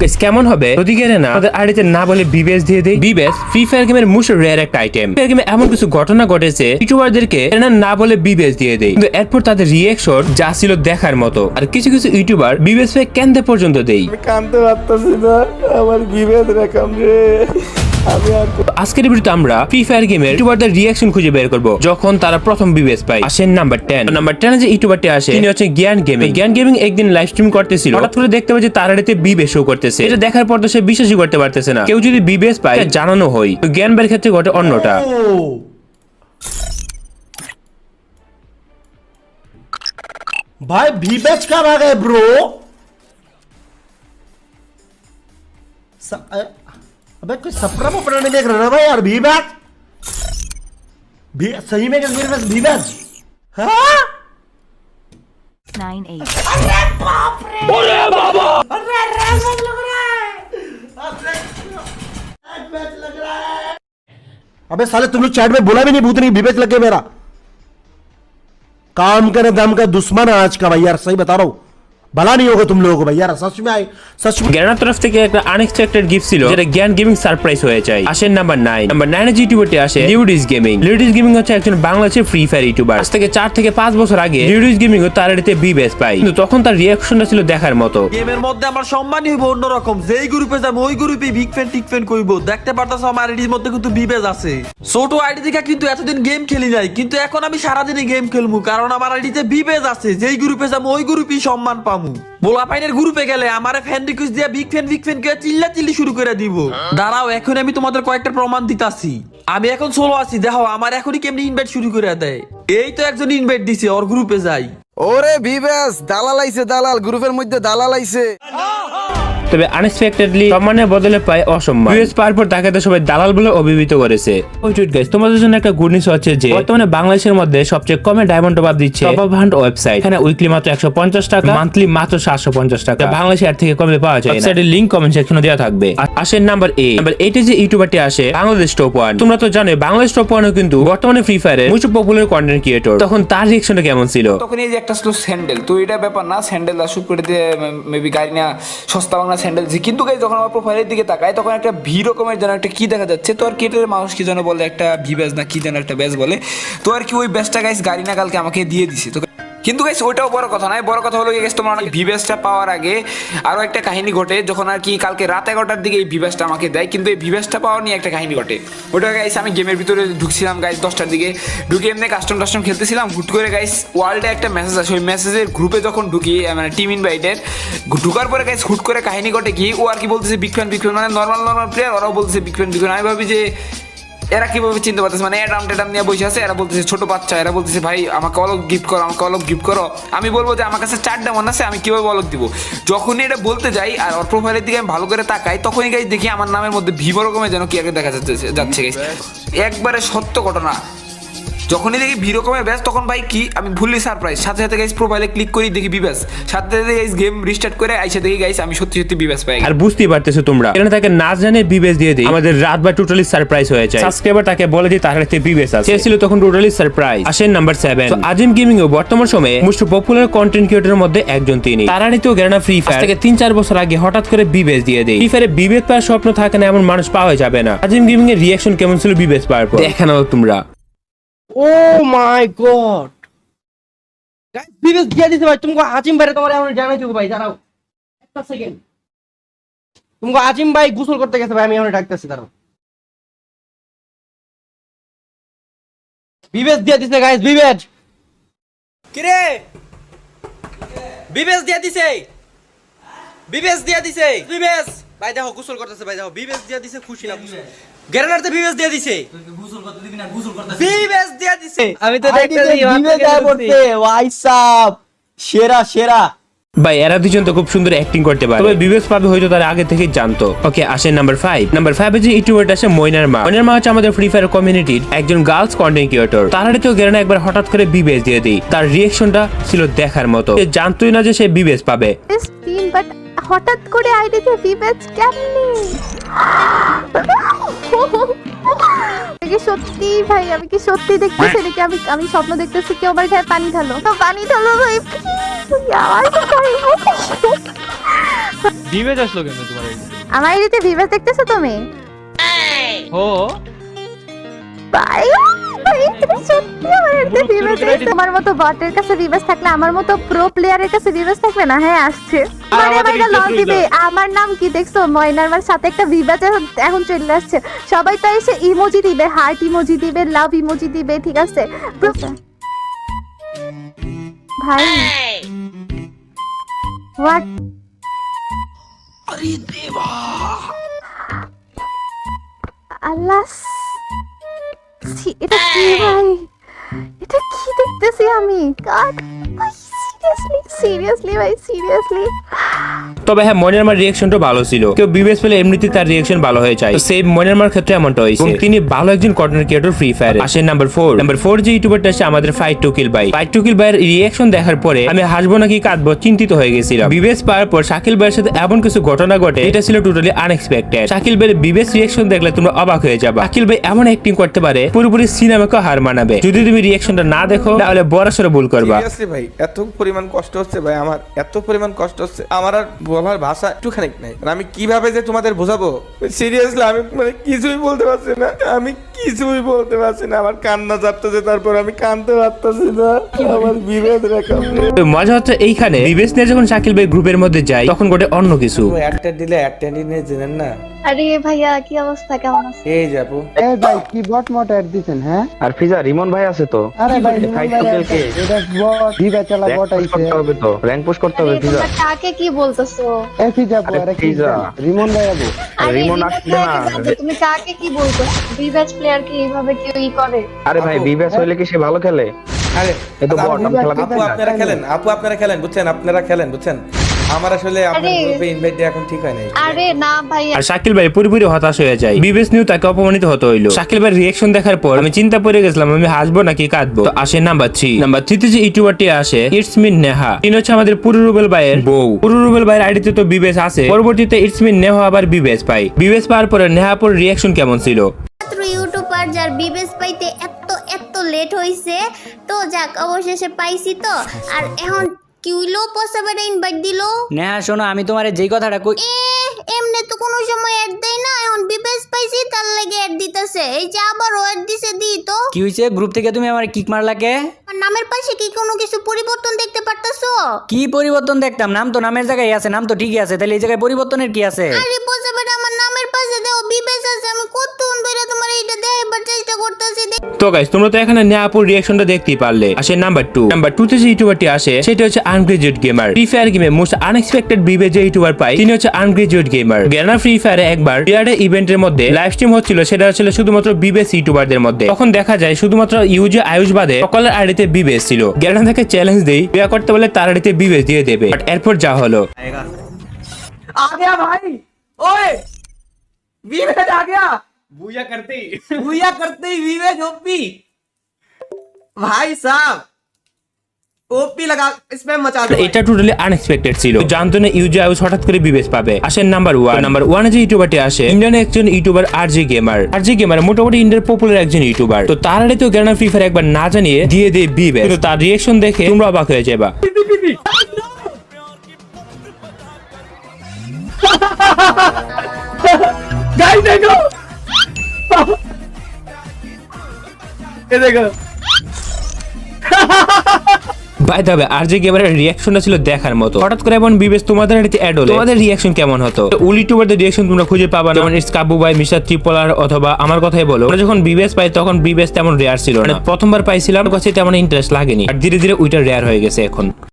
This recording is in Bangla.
Guys, কেমন হবে? যদি গেলে না। আমাদের আড়িতে না বলে বিবেস দিয়ে দেই। বিবেস ফ্রি ফায়ার গেমের মোস্ট রেয়ার একটা আইটেম ফ্রি গেমে এমন কিছু ঘটনা ঘটেছে ইউটিউবারদেরকে না বলে বিবেস দিয়ে দেয় কিন্তু এরপর তাদের রিয়েকশন যা ছিল দেখার মতো। আর কিছু কিছু ইউটিউবার বিবেস পেয়ে কেন্দ্রে পর্যন্ত দেই। কান্দতে পারতাছি না আমার বিভেদ রেখাম রে আজকের ভিডিওতে আমরা ফ্রি ফায়ার গেমের ইউটিউবারদের রিয়াকশন খুঁজে বের করব, যখন তারা প্রথম বিবেস পায়। আসেন নাম্বার টেন নাম্বার টেন যে ইউটিউবারটি আসে, তিনি হচ্ছে জ্ঞান গেমিং জ্ঞান গেমিং একদিন লাইভ স্ট্রিম করতেছিল। হঠাৎ করে দেখতে পাচ্ছে তার হাতে বিবেস শো করতেছে। এটা দেখার পর তো সে বিশ্বাসই করতে পারতেছে না। কেউ যদি বিবেস পায় জানানো হয়। জ্ঞান বের ক্ষেত্রে ঘটে অন্যটা। ভাই ভিবেজ কার আগে ব্রো अबे कोई सपना वपना नहीं देख रहा ना भाई यार भी बेच भी सही में मेरे पास भी बेच हाँ! nine eight. अबे साले तुम लोग चैट में बोला भी नहीं भूतनी भी बेच लगे मेरा। काम करे दम का दुश्मन है आज का भाई यार सही बता रहा हूँ। দেখতে পারতাছ আমার বি বেস আছে। ছোট আইডি দেখা কিন্তু এতদিন গেম খেলি নাই। কিন্তু এখন আমি সারাদিনই গেম খেলব কারণ আমার আইডিতে বি বেস আছে। যেই গ্রুপে যাব ওই গ্রুপই সম্মান পাবো। পামু বোলা পাইনের গ্রুপে গেলে আমার ফ্যান রিকোয়েস্ট দিয়ে বিগ ফ্যান বিগ ফ্যান কে চিল্লা চিল্লি শুরু করে দিব। দাঁড়াও, এখন আমি তোমাদের কয়েকটা প্রমাণ দিতাছি। আমি এখন সোলো আছি, দেখো, আমার এখনই কেমনি ইনভাইট শুরু করে দেয়। এই তো একজন ইনভাইট দিছে, ওর গ্রুপে যাই। ওরে বিবেশ দালাল আইছে, দালাল গ্রুপের মধ্যে দালাল আইছে। তবে আনএক্সপেক্টেডলি সম্মানের বদলে পায় অসম্মান। ইউএস পাওয়ার পর তাকে তো সবাই দালাল বলে অভিহিত করেছে। ওই টুইট গাইস তোমাদের জন্য একটা গুড নিউজ হচ্ছে যে বর্তমানে বাংলাদেশের মধ্যে সবচেয়ে কমে ডায়মন্ড টপ দিচ্ছে টপ হান্ট ওয়েবসাইট এখানে উইকলি মাত্র একশো পঞ্চাশ টাকা মান্থলি মাত্র সাতশো পঞ্চাশ টাকা। বাংলাদেশে এর থেকে কমে পাওয়া যায় ওয়েবসাইটের লিঙ্ক কমেন্ট সেকশনে দেওয়া থাকবে। আসেন নাম্বার এ নাম্বার এইটে যে ইউটিউবারটি আসে বাংলাদেশ টপ ওয়ান তোমরা তো জানো বাংলাদেশ টপ ওয়ানও কিন্তু বর্তমানে ফ্রি ফায়ারের মোস্ট পপুলার কন্টেন্ট ক্রিয়েটর তখন তার রিয়েকশনটা কেমন ছিল? তখন এই যে একটা ছিল স্যান্ডেল তো এটা ব্যাপার না স্যান্ডেল শুট করে দিয়ে মেবি গাড়ি না সস্তা বাংলা স্যান্ডেল দিচ্ছি কিন্তু গাই যখন আমার প্রোফাইলের দিকে তাকাই, তখন একটা ভি রকমের যেন একটা কি দেখা যাচ্ছে। তো আর কেটের মানুষ কি যেন বলে, একটা ভি ব্যাজ না কি যেন একটা ব্যাজ বলে। তো আর কি ওই ব্যাজটা গাইজ গাড়ি না কালকে আমাকে দিয়ে দিছে। তো কিন্তু গাইস ওইটাও বড় কথা নয়। বড় কথা হলো গেছে তোমার অনেক ভিভেসটা পাওয়ার আগে আরও একটা কাহিনী ঘটে, যখন আর কি কালকে রাত এগারোটার দিকে এই ভিভেসটা আমাকে দেয়। কিন্তু এই ভিভেসটা পাওয়া নিয়ে একটা কাহিনী ঘটে। ওটা গাইস আমি গেমের ভিতরে ঢুকছিলাম গাইস দশটার দিকে। ঢুকে এমনি কাস্টম টাস্টম খেলতেছিলাম। হুট করে গাইস ওয়ার্ল্ডে একটা মেসেজ আছে ওই মেসেজের গ্রুপে যখন ঢুকি মানে টিম ইনভাইটেড ঢুকার পরে গাইস হুট করে কাহিনী ঘটে কি? ও আর কি বলতেছে বিগ ফ্যান বিগ ফ্যান মানে নর্মাল নর্মাল প্লেয়ার ওরাও বলতেছে বিগ ফ্যান বিগ ফ্যান আমি ভাবি যে এরা কীভাবে চিনতে পারতেছে? মানে অ্যাডাম ট্যাডাম নিয়ে বসে আছে এরা বলতেছে ছোট বাচ্চা এরা বলতেছে ভাই আমাকে অলক গিফট করো আমাকে অলক গিফট করো। আমি বলব যে আমার কাছে চারটা মন আছে আমি কীভাবে অলক দিব? যখনই এটা বলতে যাই আর ওর প্রোফাইলের দিকে আমি ভালো করে তাকাই তখনই গাইজ দেখি আমার নামের মধ্যে ভিভো রকমের যেন কি আগে দেখা যাচ্ছে যাচ্ছে গাইজ একবারে সত্য ঘটনা। যখনই দেখি ভি রকমের ব্যাস তখন ভাই কি? আমি ভুললি সারপ্রাইজ সাথে সাথে গাইজ প্রোফাইলে ক্লিক করি দেখি বিব্যাস। সাথে সাথে গাইজ গেম রিস্টার্ট করে আইসা দেখি গাইজ আমি সত্যি সত্যি বিব্যাস পাই আর বুঝতেই পারতেছো তোমরা। এখানে তাকে না জানে বিবেস দিয়ে দিই। আমাদের রাত বা টোটালি সারপ্রাইজ হয়ে যায়। সাবস্ক্রাইবার তাকে বলে যে তার হাতে বিবেস আছে। সে ছিল তখন টোটালি সারপ্রাইজ আসেন নাম্বার সেভেন আজিম গেমিং ও বর্তমান সময়ে মোস্ট পপুলার কন্টেন্ট ক্রিয়েটরের মধ্যে একজন তিনি। তার আড়িতেও গেরানা ফ্রি ফায়ার থেকে তিন চার বছর আগে হঠাৎ করে বিবেস দিয়ে দেয় ফ্রি ফায়ারে বিবেস পাওয়ার স্বপ্ন থাকে না এমন মানুষ পাওয়া যাবে না। আজিম গেমিং এর রিয়াকশন কেমন ছিল বিবেস পাওয়ার পর? দেখানো তোমরা। Oh my god! Guys, বিবেশ দিয়ে দিছে ভাই তুমি আজিম ভাই তোমার এখন জানাই দেবো ভাই দাঁড়াও। একটা সেকেন্ড তুমি আজিম ভাই গোসল করতে গেছে ভাই আমি এখন ডাকতেছি দাঁড়াও। বিবেশ দিয়ে দিছে গাইস বিবেশ কিরে? বিবেশ দিয়া দিছে। বিবেশ দিয়া দিছে। বিবেশ ভাই দেখো গোসল করতেছে ভাই দেখো বিবেশ দিয়া দিছে খুশি না গোসল তো বিবেশ দিয়া দিছে। গোসল করতে দিবি না গোসল করতে বিবেশ দিয়া দিছে। আমি তো দেখতেছি বিবেশ যায় পড়ছে ওয়াইসাপ সেরা সেরা। ভাই এরা দুজন তো খুব সুন্দর অ্যাক্টিং করতে পারে। তবে পাবে হয়তো তারা আগে থেকে জানতো। ওকে আসেন নাম্বার ফাইভ নাম্বার ফাইভ যে ইউটিউবার আসে মইনার মা। মইনার মা হচ্ছে আমাদের ফ্রি ফায়ার কমিউনিটির একজন গার্লস কন্টেন্ট ক্রিয়েটর তার তো গেরানা একবার হঠাৎ করে বিবেশ দিয়ে দিই। তার রিয়েকশনটা ছিল দেখার মতো। সে জানতোই না যে সে বিবেশ পাবে। বাট হঠাৎ করে আইডিতে বিবেচ কেমনি? কি সত্যি ভাই আমি কি সত্যি দেখতেছি হ্যাঁ। নাকি আমি আমি স্বপ্ন দেখতেছি কেউ আমার গায়ে পানি ঢালো? তো পানি ঢালো ভাই আমার বিবেচ আসলো কেন তোমার আমার আইডিতে বিবেচ দেখতেছো তুমি? ও ভাই সত্যি আমার আইডিতে ভিভাস আছে। তোমার মতো বটের কাছে ভিভাস থাকলে আমার মতো প্রো প্লেয়ারের কাছে ভিভাস থাকবে? না হ্যাঁ আসছে। মানে ভাইরা লল দিবে আমার নাম কি দেখছ? ময়নার মার সাথে একটা ভিভাস এখন চলে আসছে। সবাই তো এসে ইমোজি দিবে হার্ট ইমোজি দিবে লাভ ইমোজি দিবে ঠিক আছে? ভাই হোয়াট আল্লাহ ছি, এটা কি ভাই? এটা কি দেখতেছি আমি? ভাই সিরিয়াসলি সিরিয়াসলি ভাই সিরিয়াসলি তবে হ্যাঁ মনের মার রিয়াকশনটা ভালো ছিল। কেউ বিবেস পেলে এমনিতে তার রিয়াকশন ভালো হয়ে যায়। সেই মনের মার ক্ষেত্রে এমনটা হয়েছে। এবং তিনি ভালো একজন কন্টেন্ট ক্রিয়েটর ফ্রি ফায়ার আসেন নাম্বার ফোর নাম্বার ফোর যে ইউটিউবারটা আছে আমাদের ফাইট টুকিল ভাই ফাইট টুকিল ভাইয়ের রিয়াকশন দেখার পরে আমি হাসবো নাকি কাঁদবো চিন্তিত হয়ে গেছিলাম। বিবেস পাওয়ার পর শাকিল ভাইয়ের সাথে এমন কিছু ঘটনা ঘটে এটা ছিল টোটালি আনএক্সপেক্টেড শাকিল ভাইয়ের বিবেস রিয়াকশন দেখলে তোমরা অবাক হয়ে যাবে। শাকিল ভাই এমন অ্যাক্টিং করতে পারে পুরোপুরি সিনেমাকে হার মানাবে। যদি তুমি রিয়াকশনটা না দেখো তাহলে বড় সড়ো ভুল করবা। সিরিয়াসলি ভাই এত পরিমাণ কষ্ট হচ্ছে ভাই আমার এত পরিমাণ কষ্ট হচ্ছে। আমার আর বলার ভাষা একটুখানি নাই। আমি কীভাবে যে তোমাদের বোঝাবো? সিরিয়াসলি আমি মানে কিছুই বলতে পারছি না। আমি কিছুই বলতে পারছি না আমার কান্না চাপতেছে তারপর আমি কানতে পারতেছি না। আমার বিভেদ রেখা। মজা হচ্ছে এইখানে। বিবেস নিয়ে যখন শাকিল ভাই গ্রুপের মধ্যে যায় তখন ঘটে অন্য কিছু। অ্যাডটা দিলে অ্যাডটা নিয়ে জেনেন না? আরে ভাইয়া কি অবস্থা? কেমন আছো এই যাব এই ভাই কি বট মট অ্যাড দিছেন হ্যাঁ? আর ফিজা রিমন ভাই আছে তো? আরে ভাই ফাইট টোকেলকে এটা বট। ভিভা চালা বট র্যাঙ্ক আইছে। করতে হবে তো র্যাঙ্ক পুশ করতে হবে ফিজা। কাকে কি বলতেছো? এ ফিজা আরে আরে ফিজা। রিমন ভাই আবু রিমন আসছে না। তুমি কাকে কি বলতেছো? প্লেয়ার কি এইভাবে কেউ ই করে? আরে ভাই বিবেস হইলে কি সে ভালো খেলে? আরে এ তো বট খেলা আপু আপনারা খেলেন আপু আপনারা খেলেন বুঝছেন? আপনারা খেলেন বুঝছেন? আমার আসলে আপনার গ্রুপে ইনভাইট এখন ঠিক হয় নাই। আরে না ভাইয়া আর শাকিল ভাই পুরোপুরি হতাশ হয়ে যায়। বিবেস নিউ তাকে অপমানিত হতে হইল। শাকিল ভাই রিয়াকশন দেখার পর আমি চিন্তা পড়ে গেছিলাম আমি হাসবো নাকি কাঁদবো? তো আসে নাম্বার থ্রি নাম্বার থ্রিতে যে ইউটিউবারটি আসে ইটস মিন নেহা তিনি হচ্ছে আমাদের পুরো রুবেল ভাইয়ের বউ। পুরু রুবেল ভাইয়ের আইডিতে তো বিবেস আছে। পরবর্তীতে ইটস মিন নেহা আবার বিবেস পাই বিবেস পাওয়ার পরে নেহাপুর রিয়াকশন কেমন ছিল? মাত্র যার বিবেস পাইতে এত এত লেট হইছে। তো যাক অবশেষে পাইছি তো। আর এখন কিউলো পসাবের ইনভাইট দিল? নেহা শোনো আমি তোমার যেই কথাটা কই এমনি তো কোনো সময় অ্যাড দেয় না। এখন বিবেস পাইছি তার লাগে অ্যাড দিতেছে। এই যে আবার অ্যাড দিছে দি তো। কি হইছে? গ্রুপ থেকে তুমি আমার কিক মারলা কে? আর নামের পাশে কি কোনো কিছু পরিবর্তন দেখতে পারতাছো? কি পরিবর্তন দেখতাম? নাম তো নামের জায়গায় আছে নাম তো ঠিকই আছে। তাহলে এই জায়গায় পরিবর্তনের কি আছে? আরে পসাবের আমার নামের পাশে দেও বিবেস আছে আমি কতক্ষণ ধরে তোমার এইটা দেখাবার চেষ্টা করতেছি তো গাইস তোমরা তো এখানে নেহাপুর রিয়াকশনটা দেখতেই পারলে আসে নাম্বার টু নাম্বার টু তে যে ইউটিউবারটি আসে সেটা হচ্ছে আনগ্রাজুয়েট গেমার ফ্রি ফায়ার গেমে মোস্ট আনএক্সপেক্টেড বিবে যে ইউটিউবার পাই তিনি হচ্ছে আনগ্রাজুয়েট গেমার গেনার ফ্রি ফায়ারে একবার রিয়ার্ডে ইভেন্টের মধ্যে লাইভ স্ট্রিম হচ্ছিল সেটা হচ্ছিল শুধুমাত্র বিবেস ইউটিউবারদের মধ্যে তখন দেখা যায় শুধুমাত্র ইউজে আয়ুষ বাদে সকলের আইডিতে বিবেস ছিল গেনা থেকে চ্যালেঞ্জ দেই বিয়া করতে বলে তার আইডিতে বিবেস দিয়ে দেবে বাট এরপর যা হলো आ गया भाई ओए वीवेज आ गया বুয়া করতে भूया करते ही वीवेज ओपी भाई साहब ओपी लगा इसमें मचा दो এটা টোটালি আনএক্সপেক্টেড ছিল জানতো না ইউজে আয়ুষ হঠাৎ করে বিবেস পাবে আসেন নাম্বার ওয়ান নাম্বার ওয়ানে যে ইউটিউবারটি আসে ইন্ডিয়ান একজন YouTuber R G Gamer R G Gamer মোটামুটি ইন্ডিয়ার পপুলার একজন ইউটিউবার তো তার আগে তো গ্রানা ফ্রি ফায়ার একবার না জানিয়ে দিয়ে দেয় বিবেস কিন্তু তার রিয়েকশন দেখে তোমরা অবাক হয়ে যাবা गाइस देखो এ বাই দাবে আর যে গেমারের রিয়াকশনটা ছিল দেখার মতো। হঠাৎ করে এমন বিবেশ তোমাদের এটি অ্যাড হলো। তোমাদের রিয়াকশন কেমন হতো? উলি টুবারদের রিয়াকশন তোমরা খুঁজে পাবা যেমন স্কাবু বাই মিস্টার ত্রিপলার অথবা আমার কথাই বলো। আমরা যখন বিবেশ পাই, তখন বিবেশ তেমন রেয়ার ছিল মানে প্রথমবার পাইছিলাম কাছে তেমন ইন্টারেস্ট লাগেনি। আর ধীরে ধীরে ওইটা রেয়ার হয়ে গেছে এখন।